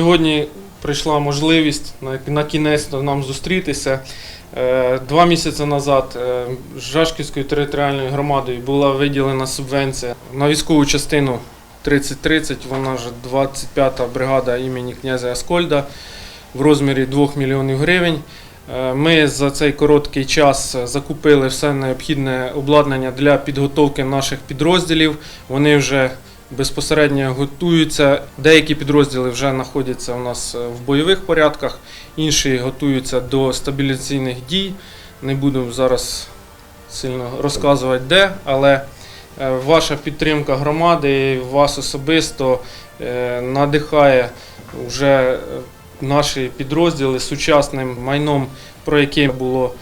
Сьогодні прийшла можливість на, кінець нам зустрітися. Е, Два місяці назад е, Жашківською територіальною громадою була виділена субвенція на військову частину 3030, вона ж 25-та бригада імені князя Аскольда в розмірі 2 мільйонів гривень. Е, Ми за цей короткий час закупили все необхідне обладнання для підготовки наших підрозділів. Вони вже безпосередньо готуються. Деякі підрозділи вже знаходяться у нас е, в бойових порядках, інші готуються до стабілізаційних дій. Не буду зараз сильно розказувати де, але е, ваша підтримка громади, вас особисто е, надихає вже наші підрозділи сучасним майном, про яке було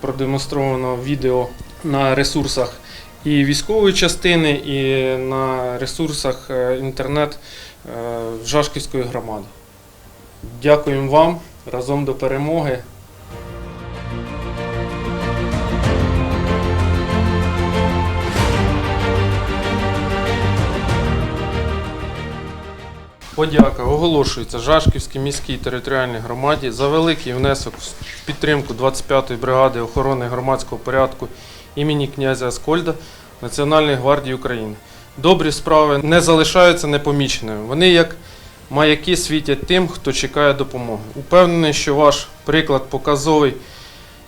продемонстровано відео на ресурсах і військової частини, і на ресурсах е, інтернет е, Жашківської громади. Дякуємо вам разом до перемоги. Подяка оголошується Жашківській міській територіальній громаді за великий внесок в підтримку 25-ї бригади охорони громадського порядку імені князя Аскольда Національної гвардії України. Добрі справи не залишаються непоміченими. Вони як маяки світять тим, хто чекає допомоги. Упевнений, що ваш приклад показовий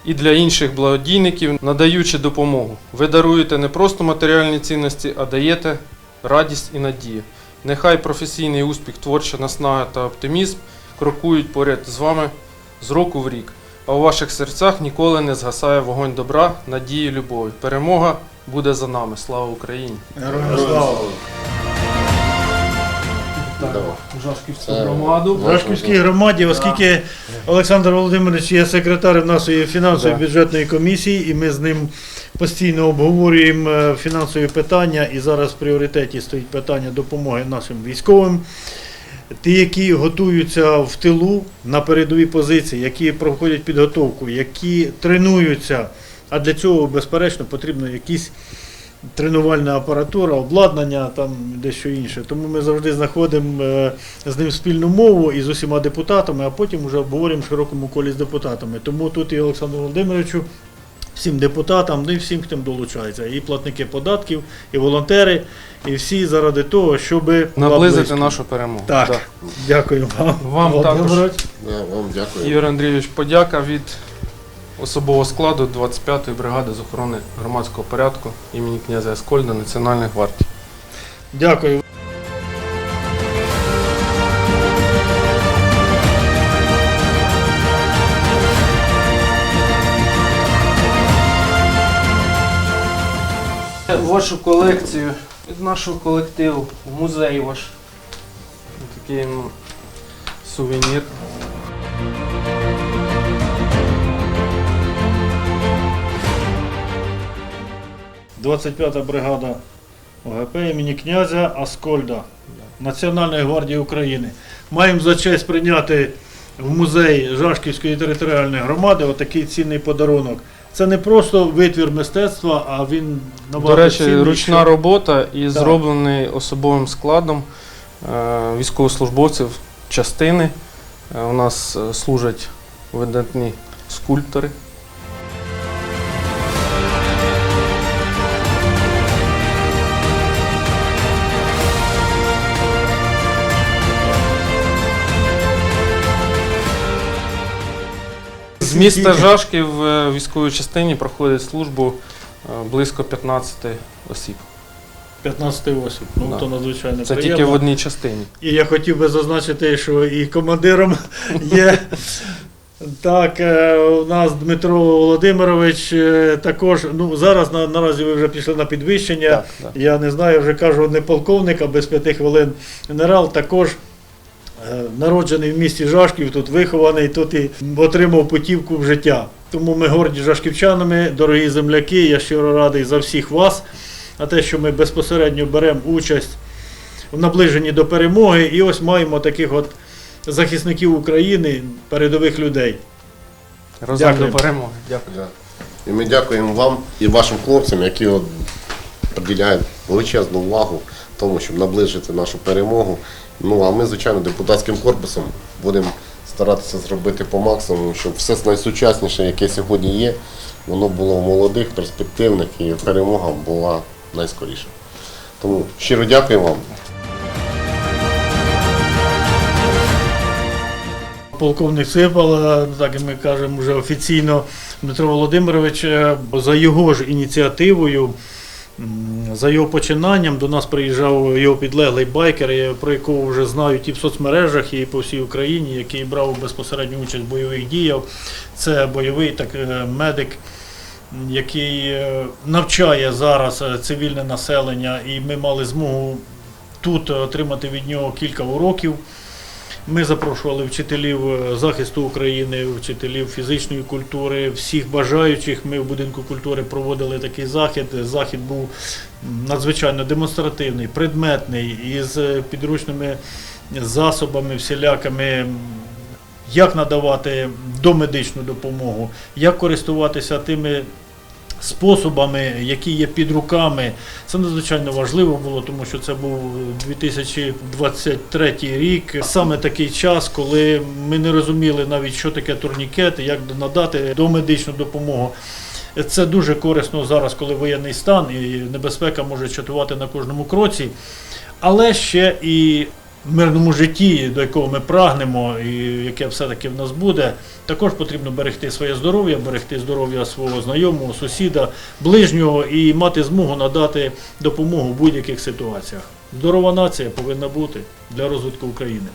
і для інших благодійників, надаючи допомогу. Ви даруєте не просто матеріальні цінності, а даєте радість і надію. Нехай професійний успіх, творча наснага та оптимізм крокують поряд з вами з року в рік, а у ваших серцях ніколи не згасає вогонь добра, надії, любові. Перемога буде за нами. Слава Україні! Героям слава! Жашківську громаду. В Рашківській громаді, оскільки Олександр Володимирович є секретарем нашої фінансової бюджетної комісії, і ми з ним постійно обговорюємо е, фінансові питання, і зараз в пріоритеті стоїть питання допомоги нашим військовим. Ті, які готуються в тилу на передовій позиції, які проходять підготовку, які тренуються, а для цього, безперечно, потрібно якісь тренувальна апаратура, обладнання, там дещо інше. Тому ми завжди знаходимо е, з ним спільну мову і з усіма депутатами, а потім вже обговорюємо в широкому колі з депутатами. Тому тут і Олександру Володимировичу, всім депутатам, ну і всім, хто долучається, і платники податків, і волонтери, і всі заради того, щоб Наблизити нашу перемогу. Так. Да. Дякую вам. Вам Володимирович. Да, вам дякую. Ігор Андрійович, подяка від особового складу 25-ї бригади з охорони громадського порядку імені князя Аскольда Національної гвардії. Дякую. Вашу колекцію від нашого колективу, музей ваш. Такий м, сувенір. 25-та бригада ОГП імені князя Аскольда Національної гвардії України. Маємо за честь прийняти в музей Жашківської територіальної громади отакий цінний подарунок. Це не просто витвір мистецтва, а він До набагато речі, цінніший. ручна робота і Так. зроблений особовим складом е, військовослужбовців частини. Е, У нас е, служать видатні скульптори. З міста Жашків в військовій частині проходить службу е, близько 15 осіб. 15 осіб. Ну, Да. то надзвичайно Це приємно. тільки в одній частині. І я хотів би зазначити, що і командиром є. Так, е, у нас Дмитро Володимирович е, також, ну зараз на, наразі ви вже пішли на підвищення. Так, так. Я не знаю, вже кажу, не полковник, а без п'яти хвилин генерал, також е, народжений в місті Жашків, тут вихований, тут і отримав путівку в життя. Тому ми горді жашківчанами, дорогі земляки, я щиро радий за всіх вас, а те, що ми безпосередньо беремо участь в наближенні до перемоги, і ось маємо таких от захисників України, передових людей. Разом Дякую. до перемоги. Дякую. І ми дякуємо вам і вашим хлопцям, які от приділяють величезну увагу тому, щоб наближити нашу перемогу. Ну а ми, звичайно, депутатським корпусом будемо старатися зробити по максимуму, щоб все найсучасніше, яке сьогодні є, воно було молодих, перспективних і перемога була найскоріша. Тому щиро дякую вам. Полковник Сипал, так ми кажемо вже офіційно, Дмитро Володимирович, е, за його ж ініціативою, за його починанням до нас приїжджав його підлеглий байкер, про якого вже знають і в соцмережах, і по всій Україні, який брав безпосередню участь в бойових діях. Це бойовий так, е, медик, який е, навчає зараз е, цивільне населення, і ми мали змогу тут отримати від нього кілька уроків. Ми запрошували вчителів е, захисту України, вчителів фізичної культури, всіх бажаючих. Ми в будинку культури проводили такий захід. Захід був надзвичайно демонстративний, предметний, із е, підручними засобами, всілякими. Як надавати домедичну допомогу, як користуватися тими способами, які є під руками. Це надзвичайно важливо було, тому що це був 2023 рік. Саме такий час, коли ми не розуміли навіть, що таке турнікет, як надати домедичну допомогу. Це дуже корисно зараз, коли воєнний стан і небезпека може чатувати на кожному кроці. Але ще і в мирному житті, до якого ми прагнемо, і яке все-таки в нас буде, також потрібно берегти своє здоров'я, берегти здоров'я свого знайомого, сусіда, ближнього і мати змогу надати допомогу в будь-яких ситуаціях. Здорова нація повинна бути для розвитку України.